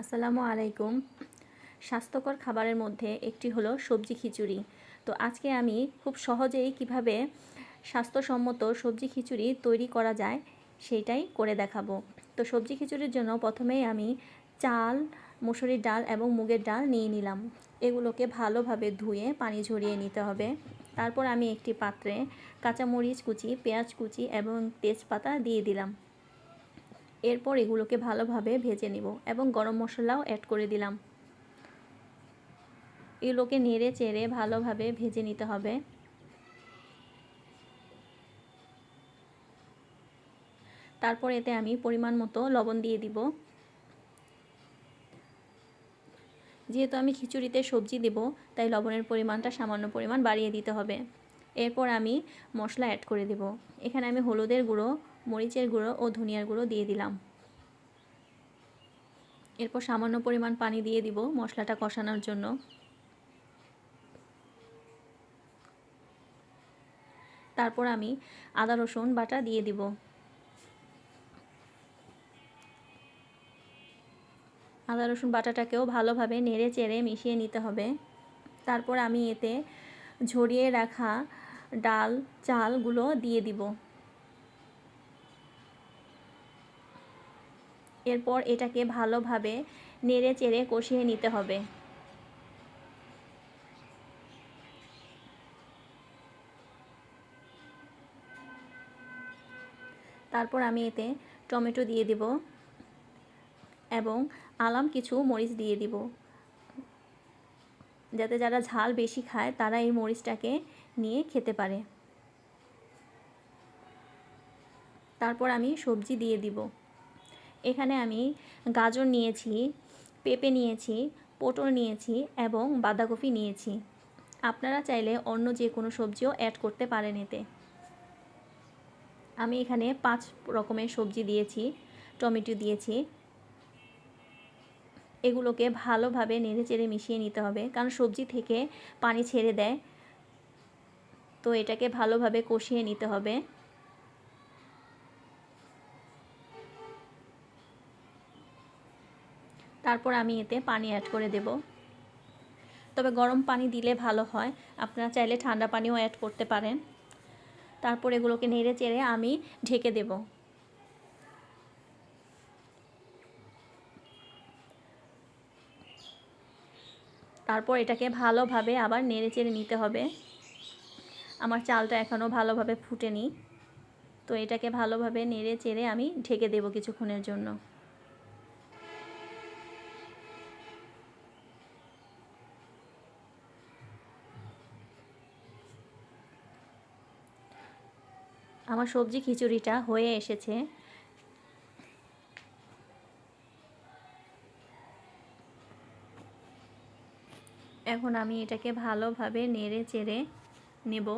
আসসালামু আলাইকুম। স্বাস্থ্যকর খাবারের মধ্যে একটি হলো সবজি খিচুড়ি। তো আজকে আমি খুব সহজেই কীভাবে স্বাস্থ্যসম্মত সবজি খিচুড়ি তৈরি করা যায় সেইটাই করে দেখাবো। তো সবজি খিচুড়ির জন্য প্রথমেই আমি চাল, মুসুরির ডাল এবং মুগের ডাল নিয়ে নিলাম। এগুলোকে ভালোভাবে ধুয়ে পানি ঝরিয়ে নিতে হবে। তারপর আমি একটি পাত্রে কাঁচামরিচ কুচি, পেঁয়াজ কুচি এবং তেজপাতা দিয়ে দিলাম। এরপর এগুলোকে ভালোভাবে ভেজে নিব এবং গরম মশলাও অ্যাড করে দিলাম। এগুলোকে নেড়ে চেড়ে ভালোভাবে ভেজে নিতে হবে। তারপর এতে আমি পরিমাণ মতো লবণ দিয়ে দিব। যেহেতু আমি খিচুড়িতে সবজি দেব, তাই লবণের পরিমাণটা সামান্য পরিমাণ বাড়িয়ে দিতে হবে। এরপর আমি মশলা অ্যাড করে দেব। এখানে আমি হলুদের গুঁড়ো মরিচের গুঁড়ো ও ধনিয়ার গুঁড়ো দিয়ে দিলাম। এরপর সামান্য পরিমাণ পানি দিয়ে দিব মশলাটা কষানোর জন্য। তারপর আমি আদা, রসুন বাটা দিয়ে দিব। আদা, রসুন বাটাটাকেও ভালোভাবে নেড়ে চেড়ে মিশিয়ে নিতে হবে। তারপর আমি এতে ঝরিয়ে রাখা ডাল, চালগুলো দিয়ে দিব। এরপর এটাকে ভালোভাবে নেড়ে চেড়ে কষিয়ে নিতে হবে। তারপর আমি এতে টমেটো দিয়ে দিব এবং আলাম কিছু মরিচ দিয়ে দিব। যাতে যারা ঝাল বেশি খায়, তারা এই মরিচটাকে নিয়ে খেতে পারে। তারপর আমি সবজি দিয়ে দিব। এখানে আমি গাজর নিয়েছি, পেঁপে নিয়েছি, পটল নিয়েছি এবং বাঁধাকপি নিয়েছি। আপনারা চাইলে অন্য যে কোনো সবজিও অ্যাড করতে পারেন এতে। আমি এখানে পাঁচ রকমের সবজি দিয়েছি, টমেটো দিয়েছি। এগুলোকে ভালোভাবে নেড়ে চেড়ে মিশিয়ে নিতে হবে, কারণ সবজি থেকে পানি ছেড়ে দেয়। তো এটাকে ভালোভাবে কষিয়ে নিতে হবে। তারপর আমি এতে পানি অ্যাড করে দেব। তবে গরম পানি দিলে ভালো হয়। আপনারা চাইলে ঠান্ডা পানিও অ্যাড করতে পারেন। তারপর এগুলোকে নেড়ে চেড়ে আমি ঢেকে দেব। তারপর এটাকে ভালোভাবে আবার নেড়ে চেড়ে নিতে হবে। আমার চালটা এখনও ভালোভাবে ফুটেনি। তো এটাকে ভালোভাবে নেড়ে চেড়ে আমি ঢেকে দেব কিছুক্ষণের জন্য। আমার সবজি খিচুড়িটা হয়ে এসেছে। এখন আমি এটাকে ভালোভাবে নেড়ে চেড়ে নেব,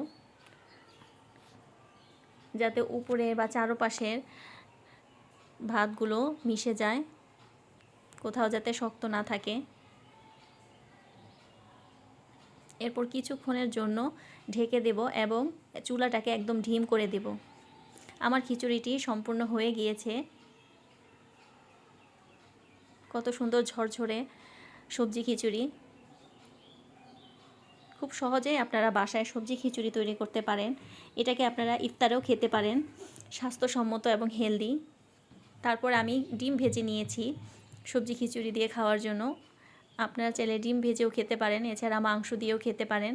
যাতে উপরে বা চারপাশের ভাতগুলো মিশে যায়, কোথাও যাতে শক্ত না থাকে। এরপর কিছুক্ষণের জন্য ঢেকে দেব এবং চুলাটাকে একদম ঢিম করে দেব। আমার খিচুড়িটি সম্পূর্ণ হয়ে গিয়েছে। কত সুন্দর ঝরঝরে সবজি খিচুড়ি। খুব সহজেই আপনারা বাসায় সবজি খিচুড়ি তৈরি করতে পারেন। এটাকে আপনারা ইফতারেও খেতে পারেন, স্বাস্থ্যসম্মত এবং হেলদি। তারপর আমি ডিম ভেজে নিয়েছি সবজি খিচুড়ি দিয়ে খাওয়ার জন্য। আপনারা চাইলে ডিম ভেজেও খেতে পারেন এছাড়া মাংস দিয়েও খেতে পারেন।